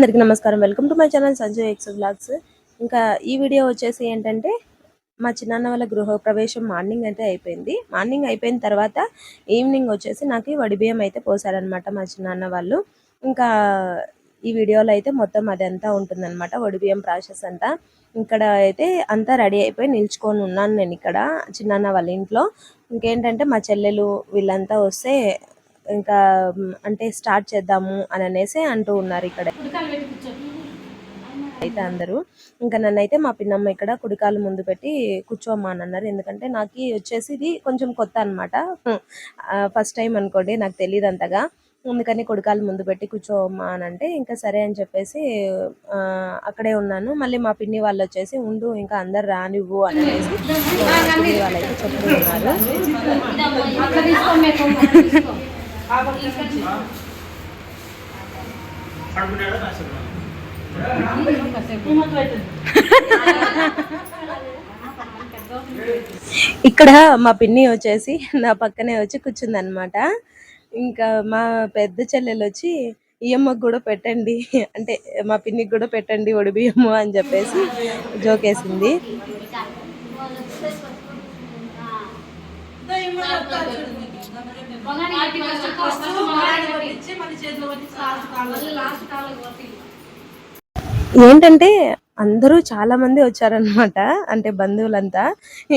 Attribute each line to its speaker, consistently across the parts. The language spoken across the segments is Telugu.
Speaker 1: అందరికీ నమస్కారం. Welcome to my channel Sanjay X vlogs ఇంకా ఈ వీడియో వచ్చేసి ఏంటంటే మా చిన్నాన్న వాళ్ళ గృహప్రవేశం మార్నింగ్ అయితే అయిపోయింది. మార్నింగ్ అయిపోయిన తర్వాత ఈవినింగ్ వచ్చేసి నాకు వడి బియ్యం అయితే పోసారనమాట మా చిన్నాన్న వాళ్ళు. ఇంకా ఈ వీడియోలో అయితే మొత్తం అదంతా ఉంటుందన్నమాట వడి బియ్యం ప్రాసెస్ అంతా. ఇక్కడ అయితే అంతా రెడీ అయిపోయి నిల్చుకొని ఉన్నాను నేను ఇక్కడ చిన్నాన్న వాళ్ళ ఇంట్లో. ఇంకేంటంటే మా చెల్లెలు వీళ్ళంతా వస్తే ఇంకా అంటే స్టార్ట్ చేద్దాము అని అనేసి అంటూ ఉన్నారు ఇక్కడ. అయితే అందరూ ఇంకా నన్నైతే మా పిన్నమ్మ ఇక్కడ కుడికాలు ముందు పెట్టి కూర్చోమ్మా అని అన్నారు. ఎందుకంటే నాకు వచ్చేసి ఇది కొంచెం కొత్త అనమాట ఫస్ట్ టైం అనుకోండి నాకు తెలియదు అంతగా. అందుకని కుడికాలు ముందు పెట్టి కూర్చోమ్మా అని అంటే ఇంకా సరే అని చెప్పేసి అక్కడే ఉన్నాను. మళ్ళీ మా పిన్ని వాళ్ళు వచ్చేసి ఉండు ఇంకా అందరు రానివ్వు అని అనేసి మా పిన్ని వాళ్ళైతే ఇక్కడ మా పిన్ని వచ్చేసి నా పక్కనే వచ్చి కూర్చుంది అనమాట ఇంకా మా పెద్ద చెల్లెలు వచ్చి ఈ అమ్మకు కూడా పెట్టండి అంటే మా పిన్నికి కూడా పెట్టండి ఒడి బియ్యము అని చెప్పేసి జోకేసింది ఏంటంటే అందరూ చాలా మంది వచ్చారనమాట అంటే బంధువులంతా.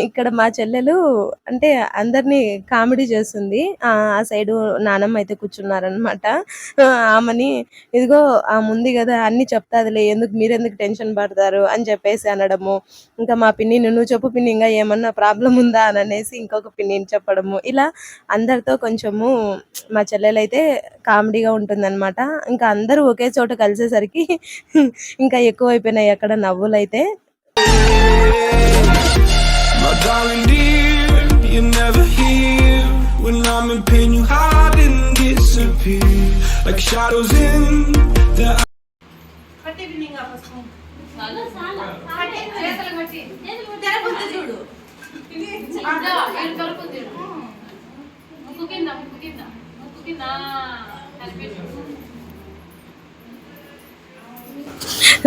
Speaker 1: ఇక్కడ మా చెల్లెలు అంటే అందరినీ కామెడీ చేస్తుంది. ఆ ఆ సైడు నానమ్మ అయితే కూర్చున్నారనమాట ఆమెని ఇదిగో ఆ ముందు కదా అన్ని చెప్తాదిలే ఎందుకు మీరెందుకు టెన్షన్ పడతారు అని చెప్పేసి అనడము. ఇంకా మా పిన్ని నువ్వు చెప్పు పిన్ని ఇంకా ఏమన్నా ప్రాబ్లం ఉందా? అని అనేసి ఇంకొక పిన్నిని చెప్పడము. ఇలా అందరితో కొంచెము మా చెల్లెలైతే కామెడీగా ఉంటుందన్నమాట. ఇంకా అందరూ ఒకే చోట కలిసేసరికి ఇంకా ఎక్కువైపోయినాయి అక్కడ నవ్వులు అయితే
Speaker 2: My darling dear, you're never here When I'm in pain you hide and disappear Like shadows in the
Speaker 3: ముక్కు కింద ముక్కు కింద ముక్కు కింద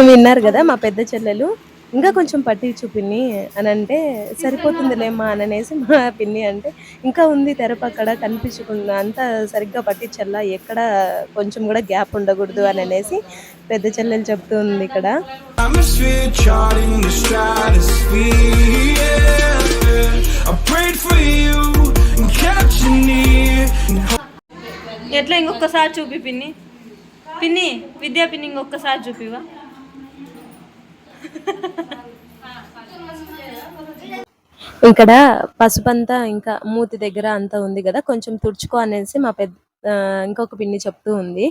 Speaker 1: విన్నారు కదా మా పెద్ద చెల్లెలు. ఇంకా కొంచెం పట్టి చూపిన్ని అని అంటే సరిపోతుందిలేమ్మా అని అనేసి మా పిన్ని అంటే ఇంకా ఉంది తెరపక్కడ కనిపించకుండా అంతా సరిగ్గా పట్టించల్లా ఎక్కడ కొంచెం కూడా గ్యాప్ ఉండకూడదు అని అనేసి పెద్ద చెల్లెలు చెప్తూ ఉంది ఇక్కడ.
Speaker 4: ఎట్లా ఇంకొకసారి చూపి పిన్ని? పిన్ని విద్యా పిన్ని ఇంకొకసారి చూపివా
Speaker 1: ఇక్కడ పసుపంతా ఇంకా మూతి దగ్గర అంతా ఉంది కదా కొంచెం తుడుచుకో అనేసి మా పెద్ద ఇంకొక పిన్ని చెప్తూ ఉంది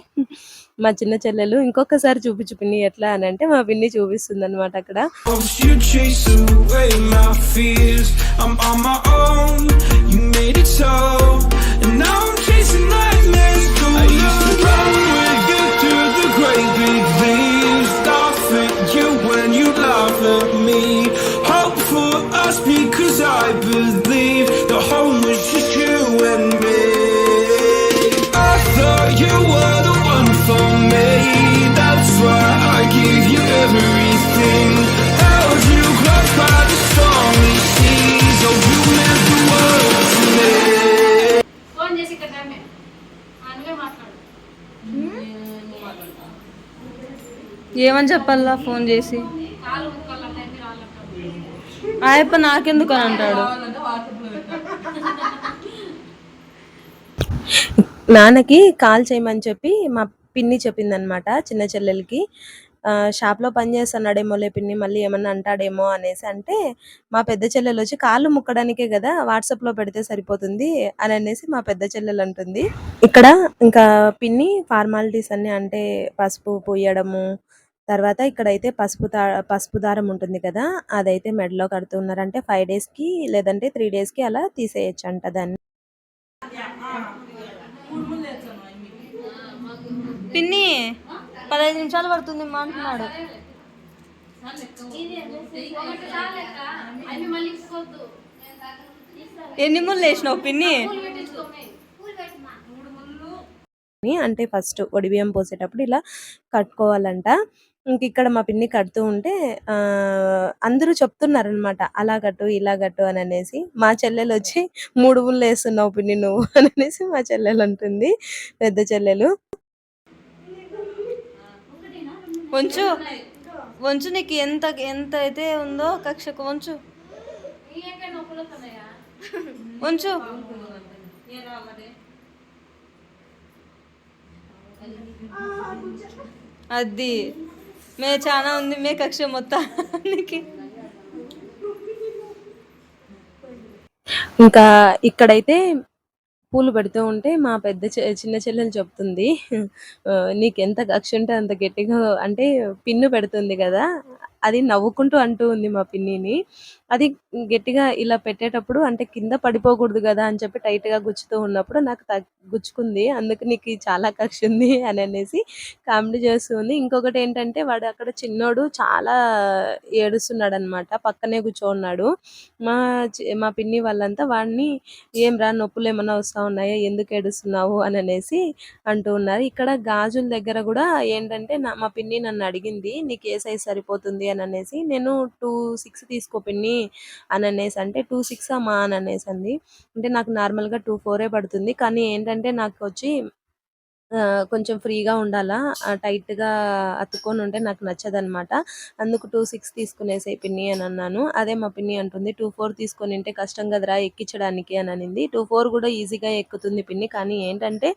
Speaker 1: మా చిన్న చెల్లెలు ఇంకొకసారి చూపించు పిన్ని ఎట్లా అని అంటే మా పిన్ని చూపిస్తుంది అనమాట అక్కడ
Speaker 2: hopes you chase away my fears. I'm on my own, you made it so. And now I'm chasing nightmares for us because I believe the home was just you and me. I thought you were the one for me. That's why I gave you everything. Held you close by the stormy seas. Oh, you meant the world to me.
Speaker 3: Phone చేసి ఇక్కడ రమ్మే అనుగా మాట్లాడు
Speaker 4: ఏమని చెప్పాలా ఫోన్ చేసి ఆయప్ప నాకెందుకు అని అంటాడు.
Speaker 1: నాన్నకి కాల్ చేయమని చెప్పి మా పిన్ని చెప్పిందనమాట చిన్న చెల్లెలకి. షాప్లో పనిచేస్తున్నాడేమోలే పిన్ని మళ్ళీ ఏమన్నా అంటాడేమో అనేసి అంటే మా పెద్ద చెల్లెలు వచ్చి కాళ్ళు ముక్కడానికే కదా వాట్సాప్లో పెడితే సరిపోతుంది అని అనేసి మా పెద్ద చెల్లెలు అంటుంది. ఇక్కడ ఇంకా పిన్ని ఫార్మాలిటీస్ అన్ని అంటే పసుపు పూయడము తర్వాత ఇక్కడైతే పసుపు పసుపు దారం ఉంటుంది కదా అదైతే మెడలో కడుతున్నారు అంటే ఫైవ్ డేస్కి లేదంటే త్రీ డేస్కి అలా తీసేయచ్చు అంట దాన్ని.
Speaker 4: పిన్ని పదహైదు నిమిషాలు పడుతుంది మా అంటున్నాడు. ఎన్ని ముళ్ళు వేసినావు పిన్ని?
Speaker 1: అంటే ఫస్ట్ ఒడిబియ్యం పోసేటప్పుడు ఇలా కట్టుకోవాలంట. ఇంక ఇక్కడ మా పిన్ని కడుతూ ఉంటే అందరూ చెప్తున్నారు అనమాట అలా కట్టు ఇలా కట్టు అని అనేసి. మా చెల్లెలు వచ్చి మూడు ఊళ్ళు వేస్తున్నావు పిన్ని నువ్వు అని అనేసి మా చెల్లెలు అంటుంది పెద్ద చెల్లెలు.
Speaker 4: ఉంచు వంచు నీకు ఎంత ఎంత అయితే ఉందో కక్షకు వంచు.
Speaker 3: నీకే
Speaker 4: వంచు. అది. మే చాలా ఉంది మే కక్ష మొత్తానికి
Speaker 1: ఇంకా ఇక్కడైతే పూలు పెడుతూ ఉంటే మా పెద్ద చె- చిన్న చెల్లెలు చెప్తుంది నీకు ఎంత కక్ష ఉంటే అంత గట్టిగా అంటే పిన్ను పెడుతుంది కదా అది నవ్వుకుంటూ అంటూ ఉంది మా పిన్నిని. అది గట్టిగా ఇలా పెట్టేటప్పుడు అంటే కింద పడిపోకూడదు కదా అని చెప్పి టైట్గా గుచ్చుతూ ఉన్నప్పుడు నాకు తగ్- గుచ్చుకుంది. అందుకు నీకు చాలా కక్ష ఉంది అని అనేసి కామెడీ చేస్తుంది ఇంకొకటి ఏంటంటే వాడు అక్కడ చిన్నోడు చాలా ఏడుస్తున్నాడు అనమాట పక్కనే కూర్చోన్నాడు. మా మా పిన్ని వాళ్ళంతా వాడిని ఏం రా నొప్పులు ఏమైనా వస్తూ ఉన్నాయా? ఎందుకు ఏడుస్తున్నావు? అని అనేసి అంటూ ఉన్నారు. ఇక్కడ గాజుల దగ్గర కూడా ఏంటంటే నా మా పిన్ని నన్ను అడిగింది నీకు ఏ సైజ్ సరిపోతుంది? అని అనేసి నేను టూ సిక్స్ తీసుకో పిన్ని అని అనేసి అంటే టూ సిక్స్ అమ్మా అని అనేసి అంది. అంటే నాకు నార్మల్గా టూ ఫోరే పడుతుంది. కానీ ఏంటంటే నాకు వచ్చి కొంచెం ఫ్రీగా ఉండాలా? టైట్గా అతుక్కొని ఉంటే నాకు నచ్చదనమాట. అందుకు టూ సిక్స్ తీసుకునేసే పిన్ని అని అన్నాను. అదే మా పిన్ని అంటుంది టూ ఫోర్ తీసుకొని ఉంటే కష్టం కదరా ఎక్కించడానికి? అని అనింది. టూ ఫోర్ కూడా ఈజీగా ఎక్కుతుంది పిన్ని. కానీ ఏంటంటే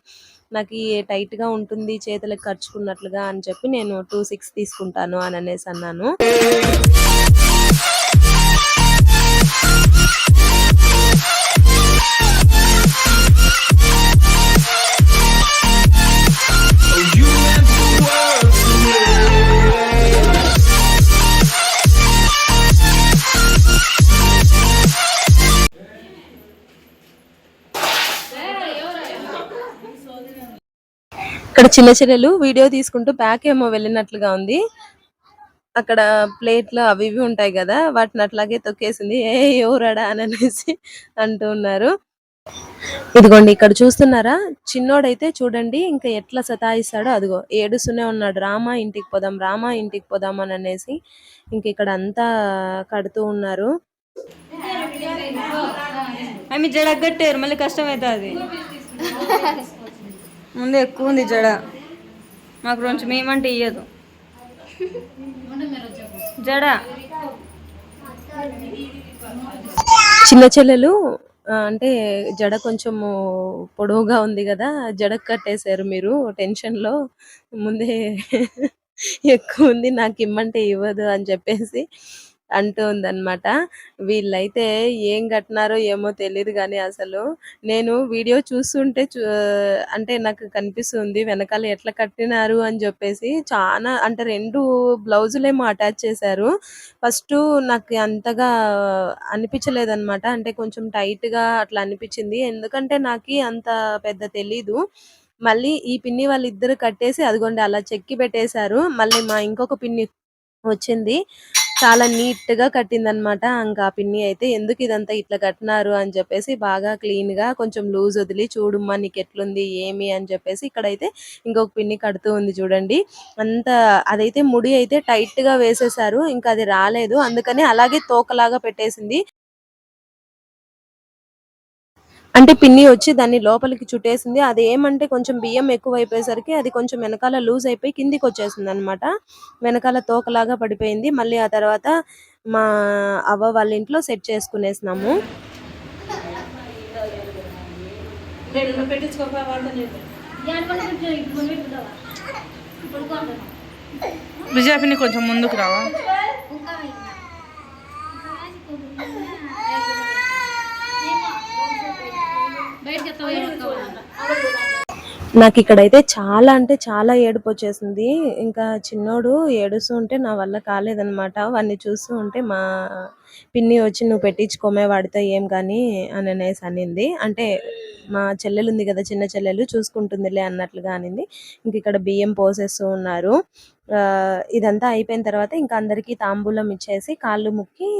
Speaker 1: నాకు టైట్గా ఉంటుంది చేతులకు ఖర్చుకున్నట్లుగా అని చెప్పి నేను టూ సిక్స్ తీసుకుంటాను అని అనేసి అన్నాను. ఇక్కడ చిన్న చెల్లెలు వీడియో తీసుకుంటూ బ్యాక్ ఏమో వెళ్ళినట్లుగా ఉంది. అక్కడ ప్లేట్లు అవి ఇవి ఉంటాయి కదా వాటిని అట్లాగే తొక్కేసింది. ఏ ఎవరాడా అని అనేసి అంటూ ఉన్నారు. ఇదిగోండి ఇక్కడ చూస్తున్నారా? చిన్నోడైతే చూడండి ఇంకా ఎట్లా సతాయిస్తాడో అదిగో ఏడుస్తూనే ఉన్నాడు. రామా ఇంటికి పోదాం రామా ఇంటికి పోదాం అని అనేసి ఇంక ఇక్కడ అంతా కడుతూ ఉన్నారు.
Speaker 4: ఆమె మళ్ళీ కష్టం అవుతుంది ముందే ఎక్కువ ఉంది జడ. మాకు కొంచెం ఏమంటే ఇయ్యదు. జడ.
Speaker 1: చిన్న చెల్లెలు అంటే జడ కొంచెము పొడవుగా ఉంది కదా జడ కట్టేశారు మీరు టెన్షన్లో ముందే ఎక్కువ ఉంది నాకు ఇమ్మంటే ఇవ్వదు అని చెప్పేసి అంటూ ఉందన్నమాట. వీళ్ళైతే ఏం కట్టినారో ఏమో తెలియదు కానీ అసలు నేను వీడియో చూస్తుంటే చూ అంటే నాకు కనిపిస్తుంది వెనకాల ఎట్లా కట్టినారు అని చెప్పేసి చాలా అంటే రెండు బ్లౌజులేమో అటాచ్ చేశారు. ఫస్ట్ నాకు అంతగా అనిపించలేదన్నమాట. అంటే కొంచెం టైట్గా అట్లా అనిపించింది. ఎందుకంటే నాకు అంత పెద్ద తెలీదు. మళ్ళీ ఈ పిన్ని వాళ్ళిద్దరు కట్టేసి అదిగోండి అలా చెక్కి పెట్టేశారు. మళ్ళీ మా ఇంకొక పిన్ని వచ్చింది. చాలా నీట్గా కట్టింది అనమాట ఇంకా ఆ పిన్ని అయితే ఎందుకు ఇదంతా ఇట్లా కట్టినారు అని చెప్పేసి బాగా క్లీన్గా కొంచెం లూజ్ వదిలి చూడుమ్మా నీకు ఎట్లుంది ఏమి అని చెప్పేసి ఇక్కడైతే ఇంకొక పిన్ని కడుతూ ఉంది చూడండి. అంత అదైతే ముడి అయితే టైట్గా వేసేసారు ఇంకా అది రాలేదు. అందుకని అలాగే తోకలాగా పెట్టేసింది. అంటే పిన్ని వచ్చి దాన్ని లోపలికి చుట్టేసింది. అది ఏమంటే కొంచెం బియ్యం ఎక్కువ అయిపోయేసరికి అది కొంచెం వెనకాల లూజ్ అయిపోయి కిందికి వచ్చేసింది అనమాట వెనకాల తోకలాగా పడిపోయింది. మళ్ళీ ఆ తర్వాత మా అవ్వ వాళ్ళ ఇంట్లో సెట్ చేసుకునేసినాము.
Speaker 5: విజయపిని కొంచెం ముందుకు రావా?
Speaker 1: నాకు ఇక్కడైతే చాలా అంటే చాలా ఏడుపు వచ్చేసింది. ఇంకా చిన్నోడు ఏడుస్తూ ఉంటే నా వల్ల కాలేదన్నమాట. వాడిని చూస్తూ ఉంటే మా పిన్ని వచ్చి నువ్వు పెట్టించుకోమే వాడితో ఏం కానీ అని అనేసి అనింది. అంటే మా చెల్లెలు ఉంది కదా చిన్న చెల్లెలు చూసుకుంటుందిలే అన్నట్లుగా అనింది. ఇంక ఇక్కడ బియ్యం పోసేస్తూ ఉన్నారు. ఇదంతా అయిపోయిన తర్వాత ఇంకా అందరికీ తాంబూలం ఇచ్చేసి కాళ్ళు ముక్కి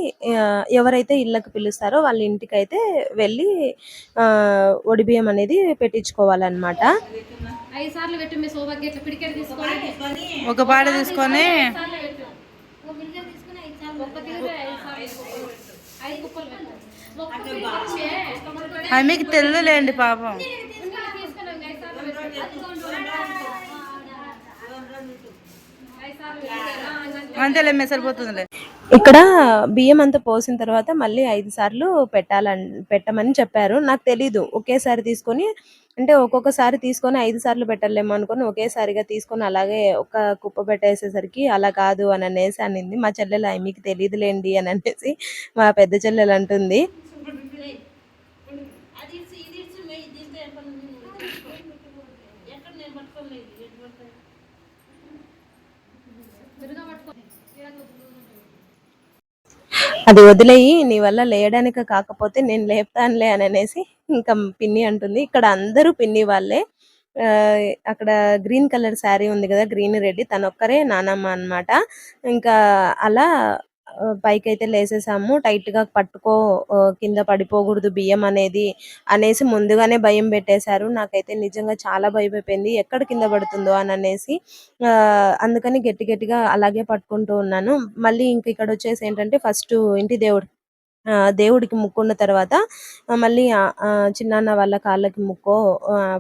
Speaker 1: ఎవరైతే ఇళ్ళకి పిలుస్తారో వాళ్ళ ఇంటికి అయితే వెళ్ళి ఒడిబియ్యం అనేది పెట్టించుకోవాలన్నమాట.
Speaker 5: ఒక పాట తీసుకొని.
Speaker 3: ఐదు సార్లు పెట్టు ఒక్క తిరిగి ఐదు సార్లు ఐదు కుప్పలు పెట్టు ఒక్క పిడికెట్
Speaker 5: అది మీకు తెలియలేండి పాపం సరిపోతుందిలే.
Speaker 1: ఇక్కడ బియ్యం అంతా పోసిన తర్వాత మళ్ళీ ఐదు సార్లు పెట్టాలని పెట్టమని చెప్పారు. నాకు తెలీదు. ఒకేసారి తీసుకొని అంటే ఒక్కొక్కసారి తీసుకొని ఐదు సార్లు పెట్టలేము అనుకొని ఒకేసారిగా తీసుకొని అలాగే ఒక కుప్ప పెట్టేసేసరికి అలా కాదు అని అనేసి అనింది. మా చెల్లెలు మీకు తెలియదులేండి అని అనేసి మా పెద్ద చెల్లెలు అంటుంది. అది వదిలేయి నీ వల్ల లేయడానికి కాకపోతే నేను లేపుతానులే అని అనేసి ఇంకా పిన్ని అంటుంది. ఇక్కడ అందరూ పిన్ని వాళ్ళే. ఆ, అక్కడ గ్రీన్ కలర్ శారీ ఉంది కదా గ్రీన్ రెడ్డి తన ఒక్కరే నానమ్మ అన్నమాట. ఇంకా అలా పైకి పైకైతే లేసేసాము. టైట్గా పట్టుకో కింద పడిపోకూడదు బియ్యం అనేది అనేసి ముందుగానే భయం పెట్టేశారు. నాకైతే నిజంగా చాలా భయం అయిపోయింది ఎక్కడ కింద పడుతుందో అని అనేసి అందుకని గట్టి గట్టిగా అలాగే పట్టుకుంటూ ఉన్నాను. మళ్ళీ ఇంక ఇక్కడ వచ్చేసి ఏంటంటే ఫస్ట్ ఇంటి దేవుడు దేవుడికి ముక్కున్న తర్వాత మళ్ళీ ఆ, చిన్నాన్న వాళ్ళ కాళ్ళకి ముక్కో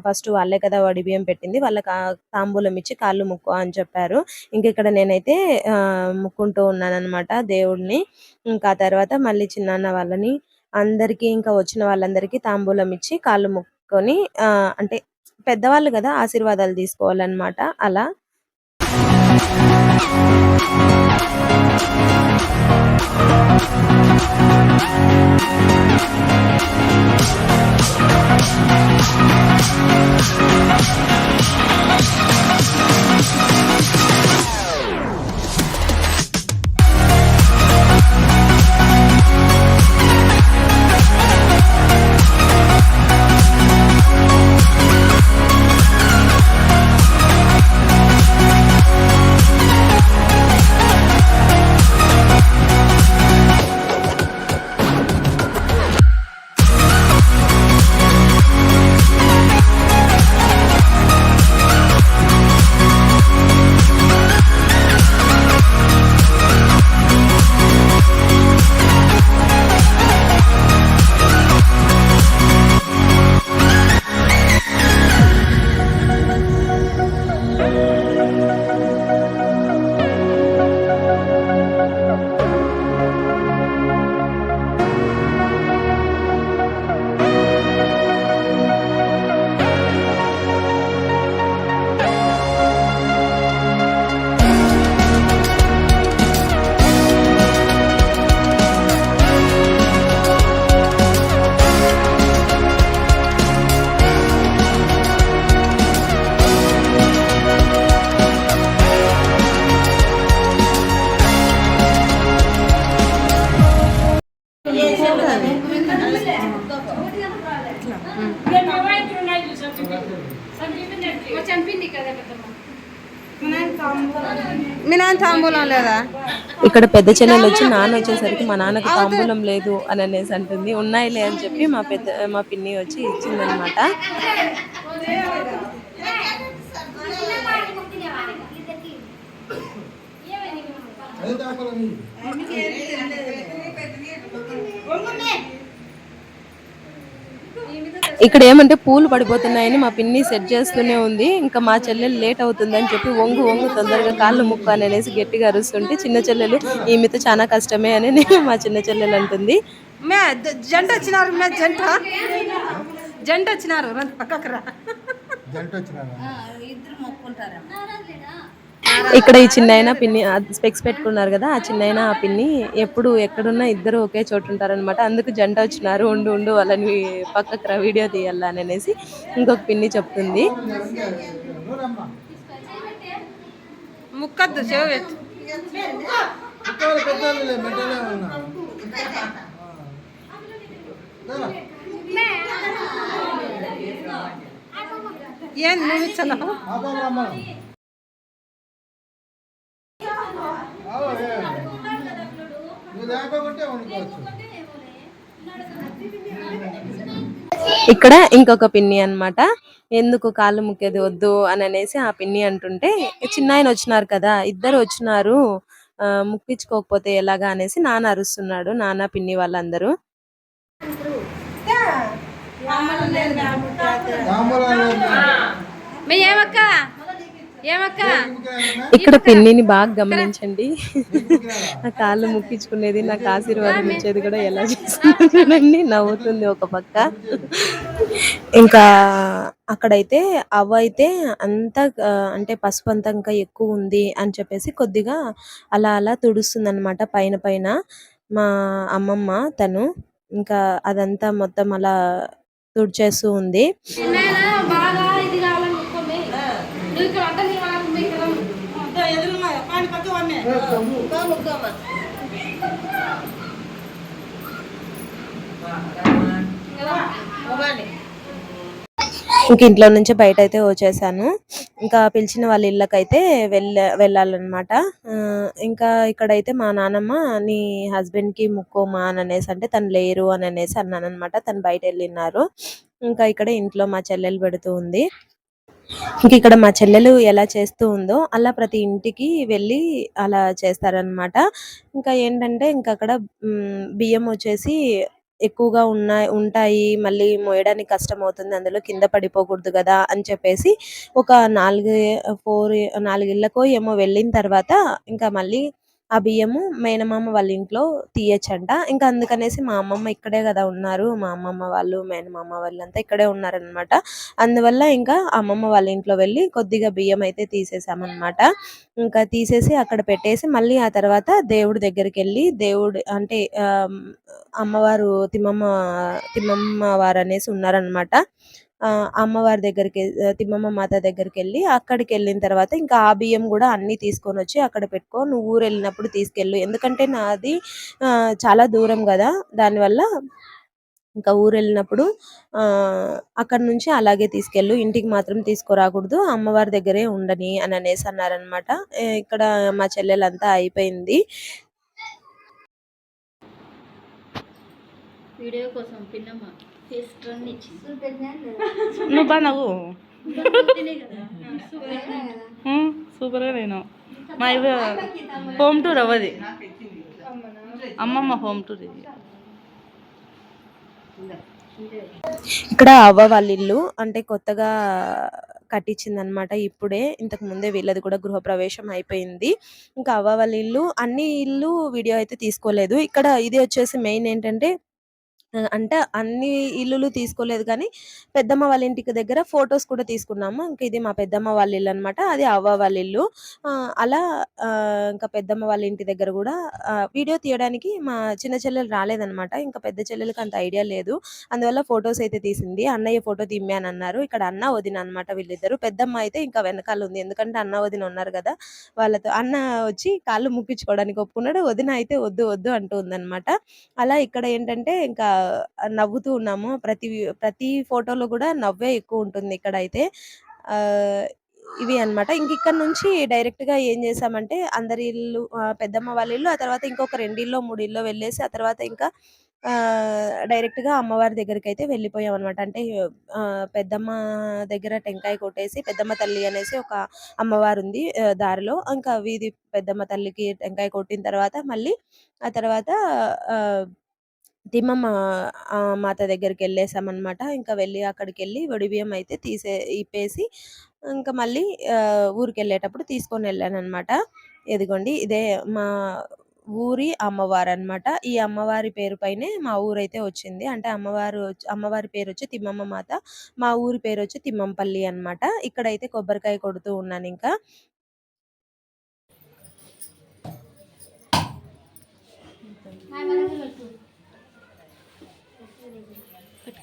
Speaker 1: ఫస్ట్ వాళ్ళే కదా వడి బియ్యం పెట్టింది వాళ్ళకి తాంబూలం ఇచ్చి కాళ్ళు ముక్కో అని చెప్పారు. ఇంక ఇక్కడ నేనైతే ఆ, ముక్కుంటూ ఉన్నాను దేవుడిని. ఇంకా తర్వాత మళ్ళీ చిన్నాన్న వాళ్ళని అందరికీ ఇంకా వచ్చిన వాళ్ళందరికీ తాంబూలం ఇచ్చి కాళ్ళు ముక్కొని అంటే పెద్దవాళ్ళు కదా ఆశీర్వాదాలు తీసుకోవాలన్నమాట అలా. ఇక్కడ పెద్ద చెల్లెలు వచ్చి నాన్న వచ్చేసరికి మా నాన్నకి తాంబూలం లేదు అని అనేసి అంటుంది. ఉన్నాయిలే అని చెప్పి మా పెద్ద మా పిన్ని వచ్చి ఇచ్చిందనమాట ఇక్కడ ఏమంటే పూలు పడిపోతున్నాయని మా పిన్ని సెట్ చేస్తూనే ఉంది. ఇంకా మా చెల్లెలు లేట్ అవుతుందని చెప్పి వంగు వంగు తొందరగా కాళ్ళు ముక్కు అని అనేసి గట్టిగా అరుస్తుంటే చిన్న చెల్లెలు ఈమెతో చాలా కష్టమే అని నేను మా చిన్న చెల్లెలు అంటుంది.
Speaker 4: మే జంట వచ్చినారు మే జంట. జంట వచ్చినారు రండి పక్కకు రా.
Speaker 1: ఇక్కడ ఈ చిన్నైనా పిన్ని స్పెక్స్ పెట్టుకున్నారు కదా ఆ చిన్నైనా ఆ పిన్ని ఎప్పుడు ఎక్కడున్నా ఇద్దరు ఒకే చోటు ఉంటారన్నమాట. అందుకు జంట వచ్చినారు ఉండు ఉండు వాళ్ళని పక్కకు రా వీడియో తీయాలా అని అనేసి ఇంకొక పిన్ని చెప్తుంది.
Speaker 4: ముక్కద్దు ఏం నువ్వు
Speaker 6: లేకపోతే
Speaker 1: ఇక్కడ ఇంకొక పిన్ని అన్నమాట. ఎందుకు కాళ్ళు ముక్కేది వద్దు అని అనేసి ఆ పిన్ని అంటుంటే చిన్న ఆయన వచ్చినారు కదా ఇద్దరు వచ్చినారు ముక్కించుకోకపోతే ఎలాగా? అనేసి నాన్న అరుస్తున్నాడు నాన్న పిన్ని వాళ్ళందరూ.
Speaker 4: ఏమక్క?
Speaker 1: ఇక్కడ పిన్నిని బాగా గమనించండి. ఆ కాళ్ళు ముక్కించుకునేది నాకు ఆశీర్వాదం ఇచ్చేది కూడా ఎలా చేస్తుంది చూడండి నవ్వుతుంది ఒక పక్క. ఇంకా అక్కడైతే అవ్వ అయితే అంతా అంటే పసుపు అంతా ఇంకా ఎక్కువ ఉంది అని చెప్పేసి కొద్దిగా అలా అలా తుడుస్తుంది అనమాట పైన పైన మా అమ్మమ్మ తను. ఇంకా అదంతా మొత్తం అలా తుడిచేస్తూ ఉంది.
Speaker 3: బాగా ఇది కావాలనుకోండి నువ్వు ఇక్కడ అంటే నీ వాళ్ళ ఇక్కడ
Speaker 1: ఇంక ఇంట్లో నుంచి బయట అయితే వచ్చేసాను. ఇంకా పిలిచిన వాళ్ళ ఇళ్ళకైతే వెళ్ళ వెళ్ళాలన్నమాట. ఇంకా ఇక్కడైతే మా నాన్నమ్మ నీ హస్బెండ్కి ముక్కోమా అని అనేసి అంటే తను లేరు అని అనేసి అన్నానమాట తను బయట వెళ్ళినారు ఇంకా ఇక్కడ ఇంట్లో మా చెల్లెలు పెడుతూ ఉంది. ఇంక ఇక్కడ మా చెల్లెలు ఎలా చేస్తూ ఉందో అలా ప్రతి ఇంటికి వెళ్ళి అలా చేస్తారనమాట ఇంకా ఏంటంటే ఇంకా అక్కడ బియ్యం వచ్చేసి ఎక్కువగా ఉన్నాయి ఉంటాయి. మళ్ళీ మోయడానికి కష్టం అవుతుంది అందులో కింద పడిపోకూడదు కదా అని చెప్పేసి ఒక నాలుగు ఫోర్ నాలుగు ఇళ్ళకో ఏమో వెళ్ళిన తర్వాత ఇంకా మళ్ళీ ఆ బియ్యము మేనమామ వాళ్ళ ఇంట్లో తీయచ్చంట. ఇంకా అందుకనేసి మా అమ్మమ్మ ఇక్కడే కదా ఉన్నారు. మా అమ్మమ్మ వాళ్ళు మేనమామ వాళ్ళంతా ఇక్కడే ఉన్నారనమాట అందువల్ల ఇంకా అమ్మమ్మ వాళ్ళ ఇంట్లో వెళ్ళి కొద్దిగా బియ్యం అయితే తీసేసామన్నమాట. ఇంకా తీసేసి అక్కడ పెట్టేసి మళ్ళీ ఆ తర్వాత దేవుడి దగ్గరికి వెళ్ళి దేవుడు అంటే అమ్మవారు తిమ్మమ్మ తిమ్మమ్మ వారు అనేసి ఉన్నారనమాట అమ్మవారి దగ్గరికి తిమ్మమ్మ మాత దగ్గరికి వెళ్ళి అక్కడికి వెళ్ళిన తర్వాత ఇంకా ఆ బియ్యం కూడా అన్ని తీసుకొని వచ్చి అక్కడ పెట్టుకో నువ్వు ఊరు వెళ్ళినప్పుడు తీసుకెళ్ళు. ఎందుకంటే నాది చాలా దూరం కదా దానివల్ల ఇంకా ఊరు వెళ్ళినప్పుడు అక్కడ నుంచి అలాగే తీసుకెళ్ళు. ఇంటికి మాత్రం తీసుకురాకూడదు అమ్మవారి దగ్గరే ఉండని అని అనేసి అన్నారనమాట ఇక్కడ మా చెల్లెలంతా అయిపోయింది.
Speaker 3: వీడియో కోసం పిన్నమ్మ.
Speaker 5: నువ్వు బా నవ్వు సూపర్గా నేను మా ఇవి హోమ్ టూర్ అవ్వది. అమ్మమ్మ హోమ్ టూర్ ఇది.
Speaker 1: ఇక్కడ అవ్వ వాళ్ళ ఇల్లు అంటే కొత్తగా కట్టించింది అనమాట ఇప్పుడే. ఇంతకు ముందే వీళ్ళది కూడా గృహప్రవేశం అయిపోయింది. ఇంకా అవ్వ వాళ్ళ ఇల్లు అన్ని ఇల్లు వీడియో అయితే తీసుకోలేదు. ఇక్కడ ఇది వచ్చేసి మెయిన్ ఏంటంటే అంటే అన్ని ఇల్లులు తీసుకోలేదు కానీ పెద్దమ్మ వాళ్ళ ఇంటికి దగ్గర ఫొటోస్ కూడా తీసుకున్నాము. ఇంకా ఇది మా పెద్దమ్మ వాళ్ళ ఇల్లు అనమాట అది అవ్వ వాళ్ళ ఇల్లు. ఆ, అలా ఆ, ఇంకా పెద్దమ్మ వాళ్ళ ఇంటి దగ్గర కూడా వీడియో తీయడానికి మా చిన్న చెల్లెలు రాలేదన్నమాట. ఇంకా పెద్ద చెల్లెలకి అంత ఐడియా లేదు. అందువల్ల ఫొటోస్ అయితే తీసింది. అన్నయ్య ఫోటో తిమ్మి అన్నారు ఇక్కడ అన్న వదిన అనమాట వీళ్ళిద్దరు. పెద్దమ్మ అయితే ఇంకా వెనకాల ఉంది. ఎందుకంటే అన్న వదిన ఉన్నారు కదా వాళ్ళతో అన్న వచ్చి కాళ్ళు ముక్కించుకోవడానికి ఒప్పుకున్నాడు. వదిన అయితే వద్దు వద్దు అంటూ ఉందన్నమాట. అలా ఇక్కడ ఏంటంటే ఇంకా నవ్వుతూ ఉన్నాము. ప్రతి ప్రతి ఫోటోలో కూడా నవ్వే ఎక్కువ ఉంటుంది ఇక్కడ అయితే ఇవి అన్నమాట. ఇంక ఇక్కడ నుంచి డైరెక్ట్గా ఏం చేసామంటే అందరి ఇల్లు పెద్దమ్మ వాళ్ళ ఇల్లు ఆ తర్వాత ఇంకొక రెండిల్లో ఇల్లు మూడు వెళ్ళేసి ఆ తర్వాత ఇంకా డైరెక్ట్గా అమ్మవారి దగ్గరికి అయితే వెళ్ళిపోయాం అనమాట అంటే పెద్దమ్మ దగ్గర టెంకాయ కొట్టేసి పెద్దమ్మ తల్లి అనేసి ఒక అమ్మవారు ఉంది దారిలో. ఇంకా వీధి పెద్దమ్మ తల్లికి టెంకాయ కొట్టిన తర్వాత మళ్ళీ ఆ తర్వాత తిమ్మమ్మ మాత దగ్గరికి వెళ్ళేసామన్నమాట ఇంకా వెళ్ళి అక్కడికి వెళ్ళి బియ్యం అయితే తీసే ఇప్పేసి ఇంకా మళ్ళీ ఊరికి వెళ్ళేటప్పుడు తీసుకొని వెళ్ళాను అనమాట ఇదే మా ఊరి అమ్మవారు అన్నమాట ఈ అమ్మవారి పేరు పైనే మా ఊరైతే వచ్చింది. అంటే అమ్మవారు అమ్మవారి పేరు వచ్చి తిమ్మమ్మ మాత మా ఊరి పేరు వచ్చి తిమ్మంపల్లి అనమాట ఇక్కడైతే కొబ్బరికాయ కొడుతూ ఉన్నాను ఇంకా.
Speaker 3: మా మనకి.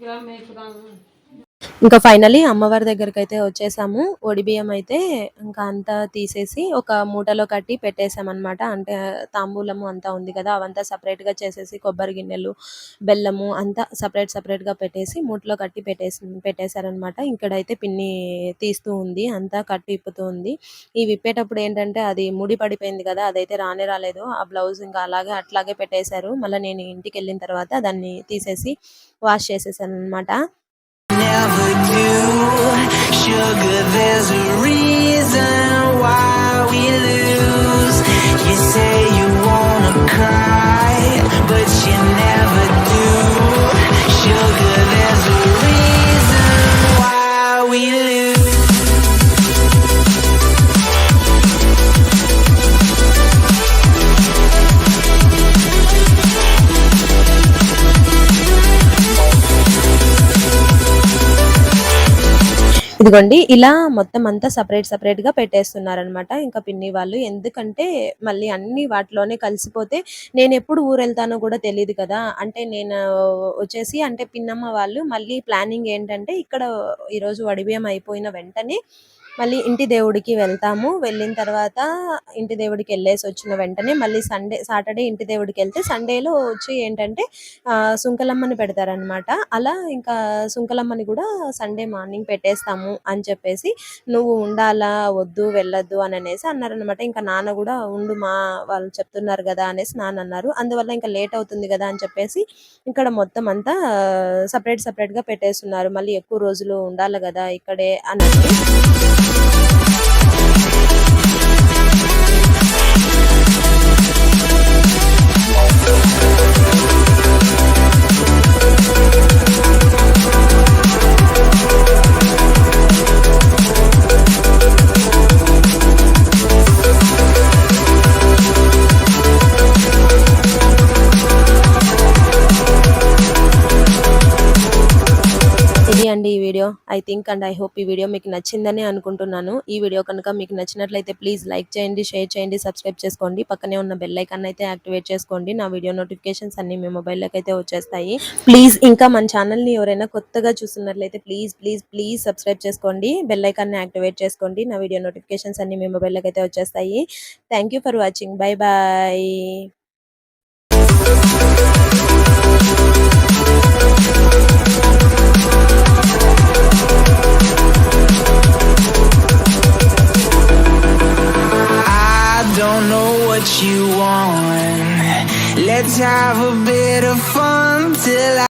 Speaker 6: రా మేపుదాము
Speaker 1: ఇంకా ఫైనలీ అమ్మవారి దగ్గరికి అయితే వచ్చేసాము. ఒడి బియ్యం అయితే ఇంకా అంతా తీసేసి ఒక మూటలో కట్టి పెట్టేసామన్నమాట. అనమాట అంటే తాంబూలము అంతా ఉంది కదా అవంతా సపరేట్గా చేసేసి కొబ్బరి గిన్నెలు బెల్లము అంతా సపరేట్ సపరేట్గా పెట్టేసి మూటలో కట్టి పెట్టేసి పెట్టేశారనమాట ఇక్కడైతే పిన్ని తీస్తూ ఉంది అంతా కట్టి విప్పుతూ ఉంది ఈ విప్పేటప్పుడు ఏంటంటే అది ముడి పడిపోయింది కదా అదైతే రానే రాలేదు. ఆ బ్లౌజ్ ఇంకా అలాగే అట్లాగే పెట్టేశారు. మళ్ళీ నేను ఇంటికి వెళ్ళిన తర్వాత దాన్ని తీసేసి వాష్ చేసేసాను అనమాట
Speaker 7: never do. Sugar, there's a reason why we lose. You say you wanna cry, but you never do. Sugar,
Speaker 1: ఇదిగోండి ఇలా మొత్తం అంతా సపరేట్ సపరేట్గా పెట్టేస్తున్నారనమాట ఇంకా పిన్ని వాళ్ళు ఎందుకంటే మళ్ళీ అన్ని వాటిలోనే కలిసిపోతే నేను ఎప్పుడు ఊరు వెళ్తానో కూడా తెలియదు కదా. అంటే నేను వచ్చేసి అంటే పిన్నమ్మ వాళ్ళు మళ్ళీ ప్లానింగ్ ఏంటంటే ఇక్కడ ఈరోజు వడిబియ్యం అయిపోయిన వెంటనే మళ్ళీ ఇంటి దేవుడికి వెళ్తాము. వెళ్ళిన తర్వాత ఇంటి దేవుడికి వెళ్ళేసి వచ్చిన వెంటనే మళ్ళీ సండే సాటర్డే ఇంటి దేవుడికి వెళ్తే సండేలో వచ్చి ఏంటంటే సుంకలమ్మని పెడతారనమాట అలా ఇంకా సుంకలమ్మని కూడా సండే మార్నింగ్ పెట్టేస్తాము అని చెప్పేసి నువ్వు ఉండాలా వద్దు వెళ్ళొద్దు అని అనేసి అన్నారనమాట ఇంకా నాన్న కూడా ఉండు మా వాళ్ళు చెప్తున్నారు కదా అనేసి నాన్న అన్నారు. అందువల్ల ఇంకా లేట్ అవుతుంది కదా అని చెప్పేసి ఇక్కడ మొత్తం అంతా సపరేట్ సపరేట్గా పెట్టేస్తున్నారు. మళ్ళీ ఎక్కువ రోజులు ఉండాలి కదా ఇక్కడే అన్నట్టు video I think and I hope ఈ వీడియో మీకు నచ్చిందని అనుకుంటున్నాను. ఈ వీడియో కనుక మీకు నచ్చినట్లయితే ప్లీజ్ లైక్ చేయండి షేర్ చేయండి సబ్స్క్రైబ్ చేసుకోండి. పక్కనే ఉన్న బెల్ ఐకాన్ అయితే యాక్టివేట్ చేసుకోండి. నా వీడియో నోటిఫికేషన్స్ అన్ని మీ మొబైల్లోకి అయితే వచ్చేస్తాయి. ప్లీజ్ ఇంకా మన ఛానల్ని ఎవరైనా కొత్తగా చూస్తున్నట్లయితే ప్లీజ్ ప్లీజ్ ప్లీజ్ సబ్స్క్రైబ్ చేసుకోండి. బెల్ ఐకాన్ యాక్టివేట్ చేసుకోండి. నా వీడియో నోటిఫికేషన్స్ అన్ని మీ మొబైల్లోకి అయితే వచ్చేస్తాయి. Thank for watching bye
Speaker 7: bye don't know what you want. Let's have a bit of fun till I